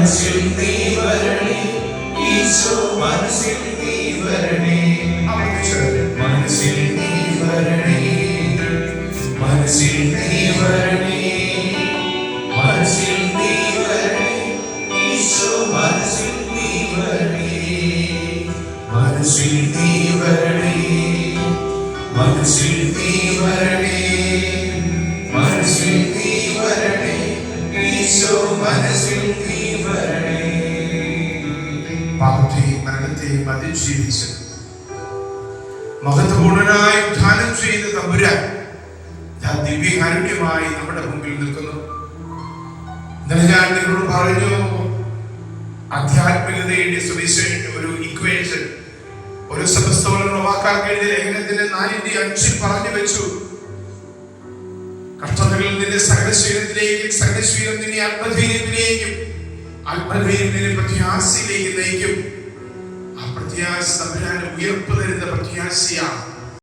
മനസ്സിൽ നീ വരണേ. ഈശോ മനസ്സിൽ നീ വരണേ മനസ്സിൽ നീ വരണേ മനസ്സിൽ നീ വരണേ മനസ്സിൽ നീ വരണേ ഈശോ മനസ്സിൽ നീ വരണേ മനസ്സിൽ നീ വരണേ മനസ്സിൽ നീ വരണേ മനസ്സിൽ നീ വരണേ ഈശോ മനസ്സിൽ നീ മരണത്തെയും അതിജീവിച്ച് മഹത്വപൂർണനായി ഉദ്ധാനം ചെയ്ത തമ്പുരാൻ ദിവ്യകാരുണ്യമായി നമ്മുടെ മുമ്പിൽ നിൽക്കുന്നു. ഇന്നലെ ഞാൻ നിങ്ങളോട് പറഞ്ഞു ആധ്യാത്മികതയുടെ സുവിശേഷ ഒരു ഇക്വേഷൻ ഒരു സമസ്തോളം വാക്കാൻ കഴിഞ്ഞ ലേഖനത്തിന്റെ നാലിന്റെ അഞ്ചിൽ പറഞ്ഞു വെച്ചു. കഷ്ടതകളിൽ നിന്റെ സകലശീലത്തിലേക്കും സകലശീലം നിന്നെ ആത്മധൈര്യത്തിലേക്കും ആത്മധൈര്യം നിന്നെ പ്രത്യാശയിലേക്ക് നയിക്കും. പ്രത്യാശ തമ്പുരാന് ഉയർപ്പ് തരുന്ന പ്രത്യാശയാണ്.